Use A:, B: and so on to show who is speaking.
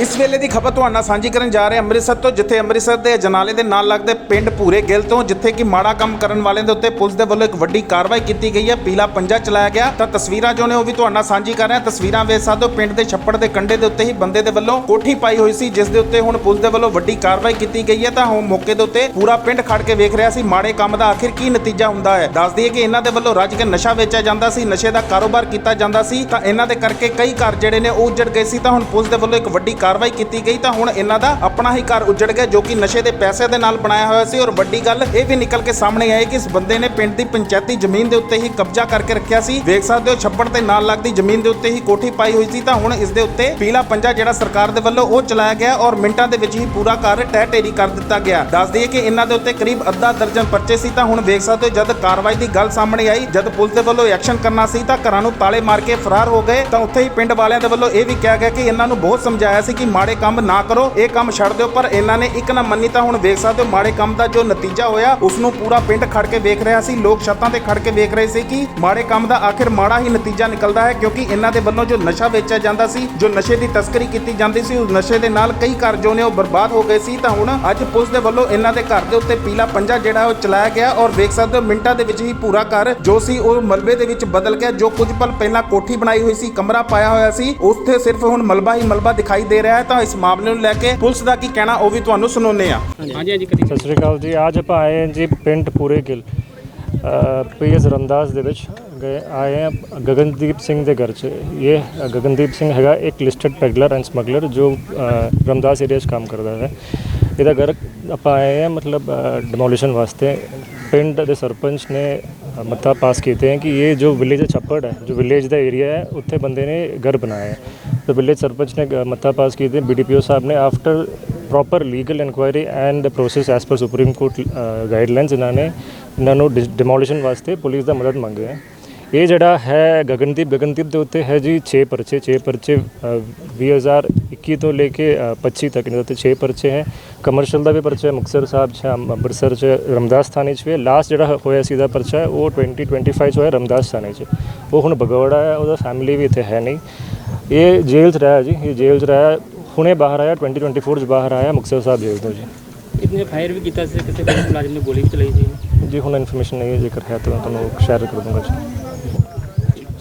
A: ਇਸ ਵੇਲੇ ਦੀ ਖਬਰ ਤੁਹਾਨੂੰ ਨਾਲ ਸਾਂਝੀ ਕਰਨ ਜਾ ਰਹੇ ਅੰਮ੍ਰਿਤਸਰ ਤੋਂ, ਜਿੱਥੇ ਅੰਮ੍ਰਿਤਸਰ ਦੇ ਜਨਾਲੇ ਦੇ ਨਾਲ ਲੱਗਦੇ ਪਿੰਡ ਭੂਰੇ ਗਿੱਲ ਤੋਂ, ਜਿੱਥੇ ਕਿ ਮਾੜਾ ਕੰਮ ਕਰਨ ਵਾਲਿਆਂ ਦੇ ਉੱਤੇ ਪੁਲਿਸ ਦੇ ਵੱਲੋਂ ਇੱਕ ਵੱਡੀ ਕਾਰਵਾਈ ਕੀਤੀ ਗਈ ਹੈ, ਪੀਲਾ ਪੰਜਾ ਚਲਾਇਆ ਗਿਆ। ਤਾਂ ਤਸਵੀਰਾਂ ਜੋ ਨੇ ਉਹ ਵੀ ਤੁਹਾਨੂੰ ਸਾਂਝੀ ਕਰ ਰਹੇ ਹਾਂ। ਤਸਵੀਰਾਂ ਵੇਖ ਸਕਦੇ ਹੋ, ਪਿੰਡ ਦੇ ਛੱਪੜ ਦੇ ਕੰਢੇ ਦੇ ਉੱਤੇ ਹੀ ਬੰਦੇ ਦੇ ਵੱਲੋਂ ਕੋਠੀ ਪਾਈ ਹੋਈ ਸੀ, ਜਿਸ ਦੇ ਉੱਤੇ ਹੁਣ ਪੁਲਿਸ ਦੇ ਵੱਲੋਂ ਵੱਡੀ ਕਾਰਵਾਈ ਕੀਤੀ ਗਈ ਹੈ। ਤਾਂ ਹੁਣ ਮੌਕੇ ਦੇ ਉੱਤੇ ਪੂਰਾ ਪਿੰਡ ਖੜ ਕੇ ਵੇਖ ਰਿਹਾ ਸੀ, ਮਾੜੇ ਕੰਮ ਦਾ ਆਖਿਰ ਕੀ ਨਤੀਜਾ ਹੁੰਦਾ ਹੈ? ਦੱਸ ਦਈਏ ਕਿ ਇਹਨਾਂ ਦੇ ਵੱਲੋਂ ਰੱਜ ਕੇ ਨਸ਼ਾ ਵੇਚਿਆ ਜਾਂਦਾ ਸੀ, ਨਸ਼ੇ ਦਾ ਕਾਰੋਬਾਰ ਕੀਤਾ ਜਾਂਦਾ ਸੀ। ਤਾਂ ਇਹਨਾਂ ਦੇ ਕਰਕੇ ਕਈ ਘਰ ਜਿਹੜੇ ਨੇ ਉਹ ਉੱਜੜ ਗਏ ਸੀ। ਤਾਂ ਹੁਣ ਪੁਲਿਸ ਦੇ ਵੱਲੋਂ ਇੱਕ ਵੱਡੀ ਕਾਰਵਾਈ ਕੀਤੀ ਗਈ ਤਾਂ ਹੁਣ ਇਹਨਾਂ ਦਾ ਆਪਣਾ ਹੀ ਘਰ ਉੱਜੜ ਗਿਆ ਜੋ ਕਿ ਨਸ਼ੇ ਦੇ ਪੈਸੇ ਦੇ ਨਾਲ ਬਣਾਇਆ ਹੋਇਆ ਸੀ ਔਰ ਵੱਡੀ ਗੱਲ ਇਹ ਵੀ ਨਿਕਲ ਕੇ ਸਾਹਮਣੇ ਆਈ ਕਿ ਇਸ ਬੰਦੇ ਨੇ ਪਿੰਡ ਦੀ ਪੰਚਾਇਤੀ ਜ਼ਮੀਨ ਦੇ ਉੱਤੇ ਹੀ ਕਬਜ਼ਾ ਕਰਕੇ ਰੱਖਿਆ ਸੀ। ਵੇਖ ਸਕਦੇ ਹੋ ਛੱਪੜ ਤੇ ਨਾਲ ਲੱਗਦੀ ਜ਼ਮੀਨ ਦੇ ਉੱਤੇ ਹੀ ਕੋਠੀ ਪਾਈ ਹੋਈ ਸੀ ਤਾਂ ਹੁਣ ਇਸ ਦੇ ਉੱਤੇ ਪੀਲਾ ਪੰਜਾ ਜਿਹੜਾ ਸਰਕਾਰ ਦੇ ਵੱਲੋਂ ਉਹ ਚਲਾਇਆ ਗਿਆ ਔਰ ਮਿੰਟਾਂ ਦੇ ਵਿੱਚ ਹੀ ਪੂਰਾ ਘਰ ਟਹਿ ਢੇਰੀ ਕਰ ਦਿੱਤਾ ਗਿਆ। ਦੱਸ ਦਈਏ ਕਿ ਇਹਨਾਂ ਦੇ ਉੱਤੇ ਕਰੀਬ ਅੱਧਾ ਦਰਜਨ ਪਰਚੇ ਸੀ ਤਾਂ ਹੁਣ ਵੇਖ ਸਕਦੇ ਹੋ ਜਦ ਕਾਰਵਾਈ ਦੀ ਗੱਲ ਸਾਹਮਣੇ ਆਈ, ਜਦ ਪੁਲਿਸ ਦੇ ਵੱਲੋਂ ਐਕਸ਼ਨ ਕਰਨਾ ਸੀ ਤਾਂ ਘਰਾਂ ਨੂੰ ਤਾਲੇ ਮਾਰ ਕੇ ਫਰਾਰ ਹੋ ਗਏ ਤਾਂ ਉੱਥੇ ਹੀ ਪਿੰਡ ਵਾਲਿਆਂ ਦੇ ਵੱਲੋਂ ਇਹ ਵੀ ਕਿਹਾ ਗਿਆ ਕਿ ਇਹਨਾਂ ਨੂੰ ਬਹੁਤ ਸਮਝਾਇਆ ਸੀ ਕਿ ਮਾੜੇ ਕੰਮ ਨਾ ਕਰੋ, ਇਹ ਕੰਮ ਛੱਡ ਦਿਓ, ਪਰ ਇਹਨਾਂ ਨੇ ਇੱਕ ਨਾ ਮੰਨੀ ਤਾਂ ਹੁਣ ਵੇਖ ਸਕਦੇ ਹੋ, ਮਾੜੇ ਕੰਮ ਦਾ ਜੋ ਨਤੀਜਾ ਹੋਇਆ ਉਸ ਨੂੰ ਪੂਰਾ ਪਿੰਡ ਖੜ ਕੇ ਵੇਖ ਰਿਹਾ ਸੀ, ਲੋਕ ਛੱਤਾਂ ਤੇ ਖੜ ਕੇ ਵੇਖ ਰਹੇ ਸੀ ਕਿ ਮਾੜੇ ਕੰਮ ਦਾ ਆਖਿਰ ਮਾੜਾ ਹੀ ਨਤੀਜਾ ਨਿਕਲਦਾ ਹੈ, ਕਿਉਂਕਿ ਇਹਨਾਂ ਦੇ ਵੱਲੋਂ ਜੋ ਨਸ਼ਾ ਵੇਚਿਆ ਜਾਂਦਾ ਸੀ, ਜੋ ਨਸ਼ੇ ਦੀ ਤਸਕਰੀ ਕੀਤੀ ਜਾਂਦੀ ਸੀ, ਉਸ ਨਸ਼ੇ ਦੇ ਨਾਲ ਕਈ ਘਰ ਜੋ ਨੇ ਉਹ ਬਰਬਾਦ ਹੋ ਗਏ ਸੀ, ਤਾਂ ਹੁਣ ਅੱਜ ਪੁਲਿਸ ਦੇ ਵੱਲੋਂ ਇਹਨਾਂ ਦੇ ਘਰ ਦੇ ਉੱਤੇ ਪੀਲਾ ਪੰਜਾ ਜਿਹੜਾ ਉਹ ਚਲਾਇਆ ਗਿਆ ਔਰ ਵੇਖ ਸਕਦੇ ਹੋ, ਮਿੰਟਾਂ ਦੇ ਵਿੱਚ ਹੀ ਪੂਰਾ ਘਰ ਜੋ ਸੀ ਉਹ ਮਲਬੇ ਦੇ ਵਿੱਚ ਬਦਲ ਗਿਆ, ਜੋ ਕੁਝ ਪਲ ਪਹਿਲਾਂ ਕੋਠੀ ਬਣਾਈ ਹੋਈ ਸੀ, ਕਮਰਾ ਪਾਇਆ ਹੋਇਆ ਸੀ ਉੱਥੇ ਸਿਰਫ ਹੁਣ ਮਲਬਾ ਹੀ ਮਲਬਾ ਦਿਖਾਈ ਦੇ ਰਿਹਾ ਹੈ ਤਾਂ ਇਸ ਮਾਮਲੇ ਨੂੰ ਲੈ ਕੇ ਪੁਲਿਸ ਦਾ ਕੀ ਕਹਿਣਾ ਉਹ ਵੀ ਤੁਹਾਨੂੰ ਸੁਣਾਉਂਦੇ ਆ
B: ਹਾਂਜੀ ਹਾਂਜੀ
C: ਸਤਿ ਸ਼੍ਰੀ ਅਕਾਲ ਜੀ। ਅੱਜ ਆਪਾਂ ਆਏ ਹਾਂ ਜੀ ਪਿੰਡ ਪੂਰੇ ਗਿੱਲ। ਪੀਐਸ ਰੰਦਾਸ ਦੇ ਵਿੱਚ ਗਏ ਆਏ ਆ ਗਗਨਦੀਪ ਸਿੰਘ ਦੇ ਘਰ 'ਚ। ਇਹ ਗਗਨਦੀਪ ਸਿੰਘ ਹੈਗਾ ਇੱਕ ਲਿਸਟਡ ਪੈਗਲਰ ਐਂਡ ਸਮਗਲਰ ਜੋ ਰਮਦਾਸ ਏਰੀਆ 'ਚ ਕੰਮ ਕਰਦਾ ਹੈ। ਇਹਦਾ ਘਰ ਆਪਾਂ ਆਏ ਆ ਮਤਲਬ ਡਿਮੋਲਿਸ਼ਨ ਵਾਸਤੇ। ਪਿੰਡ ਦੇ ਸਰਪੰਚ ਨੇ ਮੱਥਾ ਪਾਸ ਕੀਤੇ ਹੈ ਕਿ ਇਹ ਜੋ ਵਿਲੇਜ ਛੱਪੜ ਹੈ ਜੋ ਵਿਲੇਜ ਦਾ ਏਰੀਆ ਹੈ ਉੱਥੇ ਬੰਦੇ ਨੇ ਘਰ ਬਣਾਇਆ ਹੈ। ਤਾਂ ਵਿਲੇਜ ਸਰਪੰਚ ਨੇ ਗ- ਮਤਾ ਪਾਸ ਕੀਤੇ ਬੀਡੀਪੀਓ ਸਾਹਿਬ ਨੇ after proper legal inquiry and process as per Supreme Court guidelines ਇਹਨਾਂ ਨੇ ਇਹਨਾਂ ਨੂੰ ਡਿਮੋਲੀਸ਼ਨ ਵਾਸਤੇ ਪੁਲਿਸ ਦਾ ਮਦਦ ਮੰਗੀ ਹੈ ਇਹ ਜਿਹੜਾ ਹੈ ਗਗਨਦੀਪ ਗਗਨਦੀਪ ਦੇ ਉੱਤੇ ਹੈ ਜੀ 6 ਪਰਚੇ 6 ਪਰਚੇ ਅ, 2021 ਤੋਂ ਲੈ ਕੇ ਅ, 25 ਤੱਕ ਇਹਨਾਂ ਦੇ ਉੱਤੇ 6 ਪਰਚੇ ਹੈ ਕਮਰਸ਼ਲ ਦਾ ਵੀ ਪਰਚਾ ਹੈ ਮੁਕਤਸਰ ਸਾਹਿਬ 'ਚ ਅੰਮ੍ਰਿਤਸਰ 'ਚ ਰਮਦਾਸ ਥਾਣੇ 'ਚ ਵੀ ਲਾਸਟ ਜਿਹੜਾ ਹੋਇਆ ਸੀ ਦਾ ਪਰਚਾ ਹੈ ਉਹ 2025 'ਚ ਹੋਇਆ ਰਮਦਾਸ ਥਾਣੇ 'ਚ ਉਹ ਹੁਣ ਬਗੌੜਾ ਹੈ ਉਹਦਾ ਫੈਮਿਲੀ ਵੀ ਇੱਥੇ ਹੈ ਨਹੀਂ ਇਹ ਜੇਲ੍ਹ 'ਚ ਰਿਹਾ ਜੀ ਇਹ ਜੇਲ੍ਹ 'ਚ ਰਿਹਾ ਹੁਣੇ ਬਾਹਰ ਆਇਆ 2024 'ਚ ਬਾਹਰ ਆਇਆ ਮੁਕਤਸਰ ਸਾਹਿਬ ਜੇਲ੍ਹ ਤੋਂ ਜੀ।
B: ਇਤਨੇ ਫਾਇਰ ਵੀ ਕੀਤਾ ਸੀ ਕਿਸੇ ਮੁਲਾਜ਼ਮ ਨੇ ਗੋਲੀ ਵੀ ਚਲਾਈ ਸੀ?
C: ਜੀ ਹੁਣ ਇਨਫੋਰਮੇਸ਼ਨ ਨਹੀਂ ਹੈ ਜੇਕਰ ਹੈ ਤਾਂ ਤੁਹਾਨੂੰ ਸ਼ੇਅਰ ਕਰ ਦੂੰਗਾ ਜੀ।